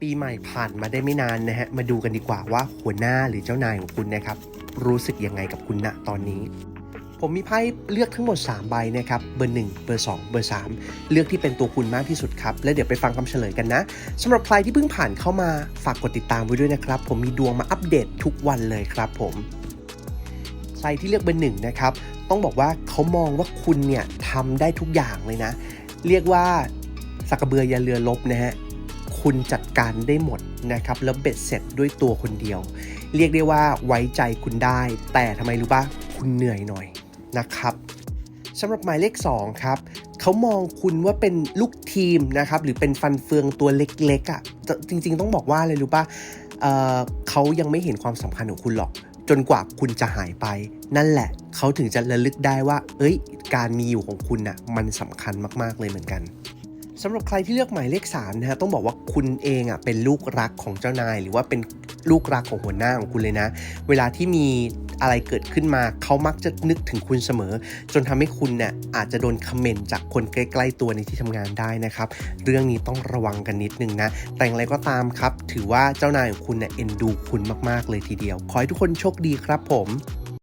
ปีใหม่ผ่านมาได้ไม่นานนะฮะ มาดูกันดีกว่าว่าหัวหน้าหรือเจ้านายของคุณนะครับ รู้สึกยังไงกับคุณณตอนนี้ ผมมีไพ่เลือกทั้งหมด 3 ใบนะครับ เบอร์ 1 เบอร์ 2 เบอร์ 3 เลือกที่เป็นตัวคุณมากที่สุดครับ แล้วเดี๋ยวไปฟังคำเฉลยกันนะสำหรับใครที่เพิ่งผ่านเข้ามาฝากกดติดตามไว้ด้วยนะครับ ผมมีดวงมาอัปเดตทุกวันเลยครับ ผมใครที่เลือกเบอร์หนึ่งนะครับต้องบอกว่าเขามองว่าคุณเนี่ยทำได้ทุกอย่างเลยนะ เรียกว่าสักกระเบืออยาเรือลบนะฮะ คุณจัดการได้หมดนะครับแล้วเบ็ดเสร็จด้วยตัวคนเดียว เรียกได้ว่าไว้ใจคุณได้ แต่ทำไมรู้ป่ะคุณเหนื่อยหน่อยนะครับสำหรับหมายเลข 2 ครับเขามองคุณว่าเป็นลูกทีมนะครับหรือเป็นฟันเฟืองตัวเล็กๆอะ่ะจริง ๆ ต้องบอกว่าอะไรรู้ป่ะเเขายังไม่เห็นความสำคัญของคุณหรอก จนกว่าคุณจะหายไป นั่นแหละเขาถึงจะระลึกได้ว่า เอ้ย การมีอยู่ของคุณน่ะมันสำคัญมากๆเลยเหมือนกัน สำหรับใครที่เลือกหมายเลข3นะฮะต้องบอกว่าคุณเองอะเป็นลูกรักของเจ้านาย หรือว่าเป็นลูกรักของหัวหน้าของคุณเลยนะ เวลาที่มีอะไรเกิดขึ้นมาเขามักจะนึกถึงคุณเสมอ จนทำให้คุณเนี่ยอาจจะโดนคอมเมนต์จากคนใกล้ๆตัวในที่ทำงานได้นะครับ เรื่องนี้ต้องระวังกันนิดนึงนะ แต่อย่างไรก็ตามครับ ถือว่าเจ้านายของคุณเนี่ยเอ็นดูคุณมากๆเลยทีเดียว ขอให้ทุกคนโชคดีครับผม